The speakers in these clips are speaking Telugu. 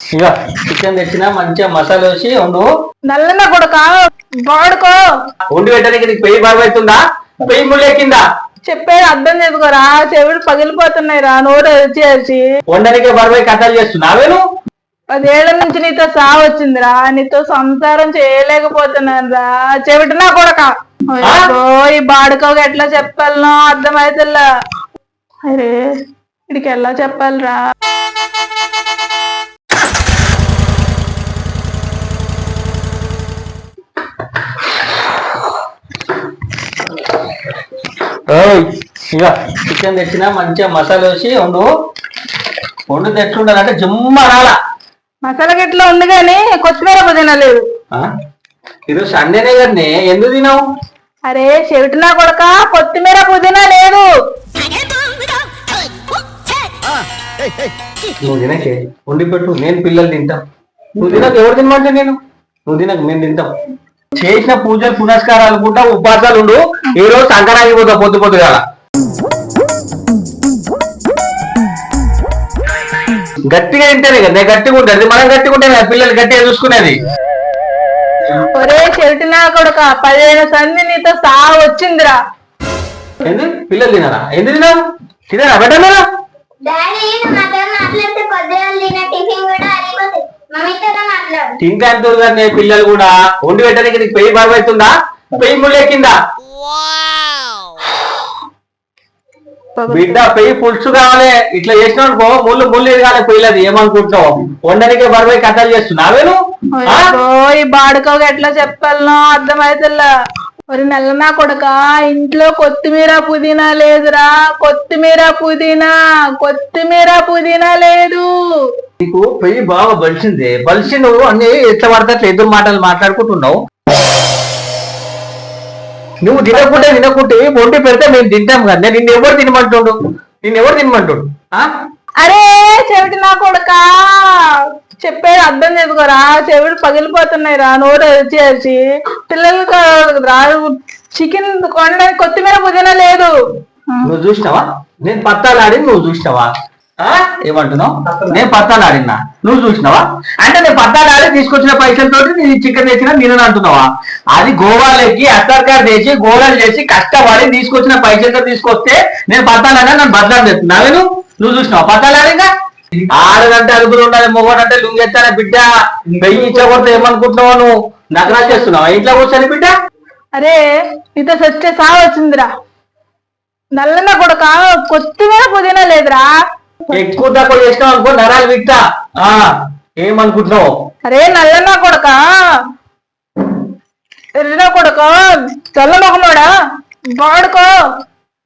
ఇక చికెన్ తెచ్చినా మంచిగా మసాలా వేసి వండు. నల్లన కొడుక వాడుకో వండి పెట్టడానికి నీకు పెయ్యి బాగా అవుతుందా పెయ్యి ముళ్ళు చెప్పేది అర్థం చేసుకోరా చెవుడు పగిలిపోతున్నాయి రా నోరు వచ్చేసి వండనికే బరువై కథలు చేస్తున్నావేను పదేళ్ళ నుంచి నీతో సావు వచ్చిందిరా నీతో సంసారం చేయలేకపోతున్నాను రా. చెవిటినా కొడక ఈ బాడుకోగా ఎట్లా చెప్పాలనో అర్థమైతేలా అరే ఇడికి ఎలా చెప్పాలిరా? ఇక చికెన్ తెచ్చినా మంచిగా మసాలా వేసి వండు. వండు తెచ్చుండాలంటే జుమ్మ అనాలా మసాలా గిట్ల ఉంది కానీ కొత్తిమీర పుదీనా లేదు. ఆ? ఈరోజు సండేనే కదనే ఎందుకు తినావు? అరే చెవిటినా కొడక కొత్తిమీర పుదీనా లేదు. నువ్వు తినకే వండి పెట్టు నేను పిల్లలు తింటాం. నువ్వు తినక ఎవరు తినమంటే నేను? నువ్వు తినక మేము తింటాం. చేసిన పూజలు పునస్కారాలు కూడా ఉపవాసాలు ఉండు. ఈ రోజు సంకరాగిపోతా పొద్దు పొద్దుగాల గట్టిగా తింటేనే కదా గట్టిగా ఉంటుంది మనం గట్టిగా ఉంటే కదా పిల్లలు గట్టిగా చూసుకునేది. ఒరే చెవిటినా కొడక పదిహేను సంది నీతో సావు వచ్చిందిరా. ఏంది? పిల్లలు తినరా? ఎందుకు తినరు? తినరా? పెట్టరా డాడీ నాతో మాట్లాడితే పొద్దున తిన టిఫిన్ కూడా అయిపోతుంది మమ్మీతో తింటాను కానీ పిల్లలు కూడా వండి పెట్టడానికి నీకు పెయ్యి బాగా అవుతుందా పెయ్యి ముళ్ళు ఎక్కిందా? బిడ్డ పెయ్యి పులుసు కావాలి. ఇట్లా చేసిన ముళ్ళు ముళ్ళు ఎదగాలి పెయ్యలేదు. ఏమనుకుంటున్నావు? వండనికే బరువై కథలు చేస్తున్నావేను ఆ? అయ్యో, ఈ బాడుకోగా ఎట్లా చెప్పాలనో అర్థమైతేలా ఒరి నల్లనా కొడక ఇంట్లో కొత్తిమీర పుదీనా లేదురా. కొత్తిమీర పుదీనా కొత్తిమీర పుదీనా లేదు. నీకు పెయ్యి బాగా బలిసింది. బలిసి నువ్వు అన్ని ఎట్లా పడితే అట్లా ఎదురు మాటలు మాట్లాడుకుంటున్నావు. నువ్వు తినకుంటే తినకుంటే వండి పెడితే మేము తింటాం కదా. నిన్ను ఎవరు తినమంటుండు? నిన్ను ఎవరు తినమంటుండు? అరే చెవిటి నా కొడక. చెప్పేది అర్థం చేసుకోరా చెవిడు పగిలిపోతున్నాయి రా నోరు వచ్చేసి పిల్లలకు రా చికెన్ కొనడానికి కొత్తిమీర పుదీనా లేదు. నువ్వు చూసినావా? నేను పత్తాలు ఆడి నువ్వు చూసినావా? ఏమంటున్నావు? నేను పత్తాలు ఆడినా? నువ్వు చూసినావా? అంటే నేను పత్తాలు ఆడి తీసుకొచ్చిన పైసలతో నేను చికెన్ తెచ్చిన నేను అంటున్నావా? అది గోవాలకి అత్తర్ కార్డు చేసి గోవాలు చేసి కష్టపడి తీసుకొచ్చిన పైసలతో తీసుకొస్తే నేను పత్తాలు ఆడినా? నన్ను బదలాం చెప్తున్నా నేను నువ్వు? చూసినావా? పత్తాలు ఆడినా? ఆడదంటే అరుగురు ఉండాలి మొగడంటే లుంగెత్తానే బిడ్డ. వెయ్యి ఇచ్చకపోతే ఏమనుకుంటున్నావు నువ్వు? నగరా చేస్తున్నావా? ఇంట్లో కూర్చొని బిడ్డ? అరే నీతో సచ్చే సావు వచ్చిందిరా. నల్లన కొడక? కొత్తిమీర పుదీనా లేదురా. ఎక్కువ తక్కువ చేసినావు అనుకో నరాలు విక్తా ఆ ఏమనుకుంటున్నావు? అరే నల్లన కొడక? ఎర్రన కొడక? చల్లనొకమోడా వాడుకో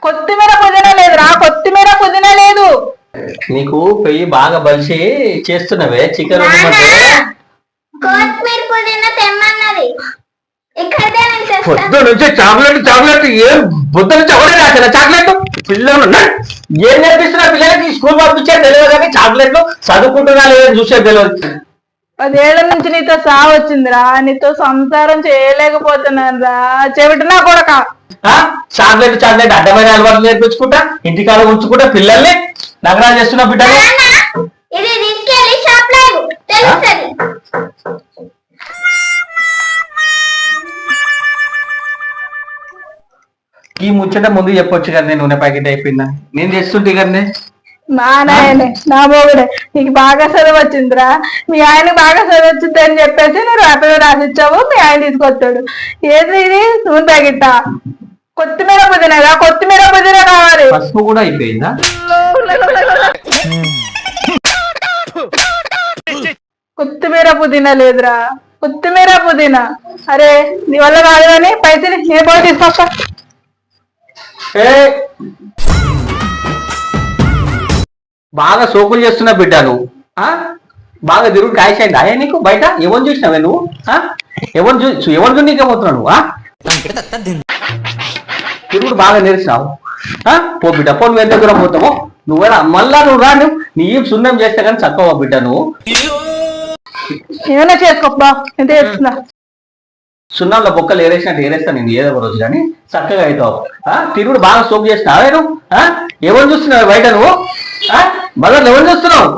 కొత్తిమీర పుదీనా లేదురా కొత్తిమీర పుదీనా లేదు. నీకు పెయ్యి బాగా బలిసి చేస్తున్నవే చికెన్ కొత్తిమీర పుదీనా తెమ్మన్నది. తెస్తాను పొద్దు నుంచి చాక్లెట్ చాక్లెట్ ఏం బుద్ధ నుంచి ఎవరే రాసిన చాక్లెట్? పిల్లలు? ఏం నేర్పిస్తున్నా పిల్లలకి? స్కూల్ పంపించే తెలియదు కానీ చాక్లెట్లు చదువుకుంటున్నా లేదని చూసే తెలియదు పదేళ్ళ నుంచి నీతో సావు వచ్చిందిరా. నీతో సంసారం చేయలేకపోతున్నాను రా. చెవిటినా కొడక. ఆ? చాక్లెట్ చాక్లెట్ అడ్డమైన అలవాట్లు నేర్పించుకుంటా ఇంటికాడ ఉంచుకుంటా పిల్లల్ని నగరాలు చేస్తున్న బిడ్డలు. ఈ ముచ్చట ముందు చెప్పొచ్చు కదా నూనె ప్యాకెట్ అయిపోయిందా నేను చేస్తుంటే కదండి మా నాయనే నా మొగుడే నీకు బాగా చదువు వచ్చిందిరా. మీ ఆయన బాగా చదువు వచ్చింది అని చెప్పేసి నువ్వు రేపటి రాసిచ్చావు మీ ఆయన తీసుకొచ్చాడు. ఏది ఇది? నూనె ప్యాకెట్? కొత్తిమీర పుదీనా కొత్తిమీర పుదీనా కావాలి. పసుపు కూడా అయిపోయిందా? కొత్తిమీర పుదీనా లేదురా. కొత్తిమీర పుదీనా. అరే నీ వల్ల కాదు కానీ పైసలు నేను పోయి తీసుకొస్తా బాగా సోకులు చేస్తున్నా బిడ్డ నువ్వు. ఆ? బాగా తిరుగు కాయసైంది అయ్యా నీకు? బయట? ఎవరు చూసినావే నువ్వు? ఆ? ఎవరు చూ ఎవరు చూడకపోతున్నావు నువ్వు తిరుగుడు బాగా నేర్చినావు. ఆ? పో బిడ్డ పో నువ్వు ఎంత దూరం పోతావు? నువ్వు మళ్ళా నువ్వు రా నువ్వు. నీ సున్నం చేస్తే కానీ చక్కవా బిడ్డ నువ్వు? ఏమైనా చేసుకోబ్బా ఎంత చేస్తున్నా? సున్నాల్లో బొక్కలు ఏరేసినట్టు ఏరేస్తాను నేను ఏదో ఒక రోజు కానీ చక్కగా అవుతావు ఆ? తిరుగుడు బాగా సోపు చేసినావే నువ్వు ఆ? ఎవరు చూస్తున్నావు బయట నువ్వు ఆ? మళ్ళీ ఎవరు చూస్తున్నావు